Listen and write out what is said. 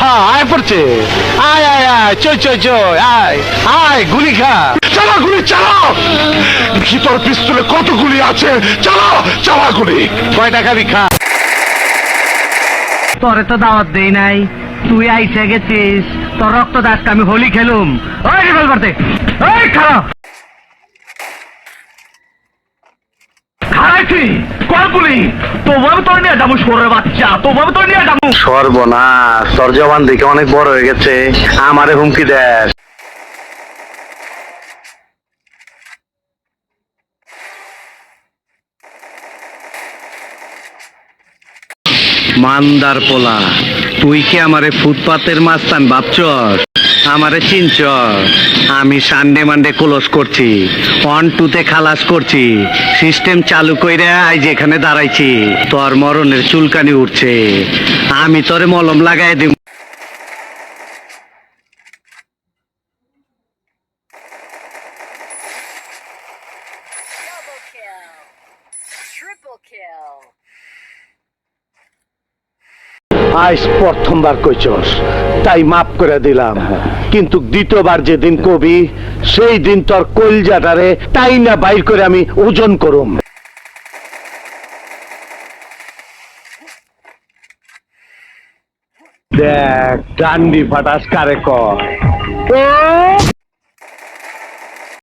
হ্যাঁ আয় পড়ছে। আয় আয় আয় চই চই চই আয় আয় গুলি খা। চালা গুলি চালাও দেখি তোর পিস্তলে কত গুলি আছে। চালাও চালা গুলি। কয়টা খাবি খা। তোরে তো দাওয়াত দেই নাই। তুই আইসে গেছিস। তোর রক্ত দাসকে আমি হোলি খেলুম। ওই রিভল করতে ওই খারাপ খারাইছি কলগুলি তবু আমি তোর নিয়ে যাব সরে বাচ্চা তোর নিয়ে যাব। সর্বনাশ তোর জবান দেখে অনেক বড় হয়ে গেছে। আমারে হুমকি দেশ মান্দার পোলা তুই কি আমারে ফুটপাতের মাস্তান ভাবছস? আমারে চিনচ আমি সানডে মানডে ক্লোজ করছি। অন টুতে খালাস করছি। সিস্টেম চালু কইরা আই যেখানে দাঁড়াইছি, তোর মরণের চুলকানি উঠছে। আমি তোরে মলম লাগাই দিব Triple kill. আজ প্রথমবার কইছস। তাই মাফ করে দিলাম। কিন্তু দ্বিতীয়বার যেদিন কবি, সেই দিন তোর কলজাটারে তাই না বাইর করে আমি ওজন করুম। দেখ, ডান্ডি ফাটাস কারে কয়?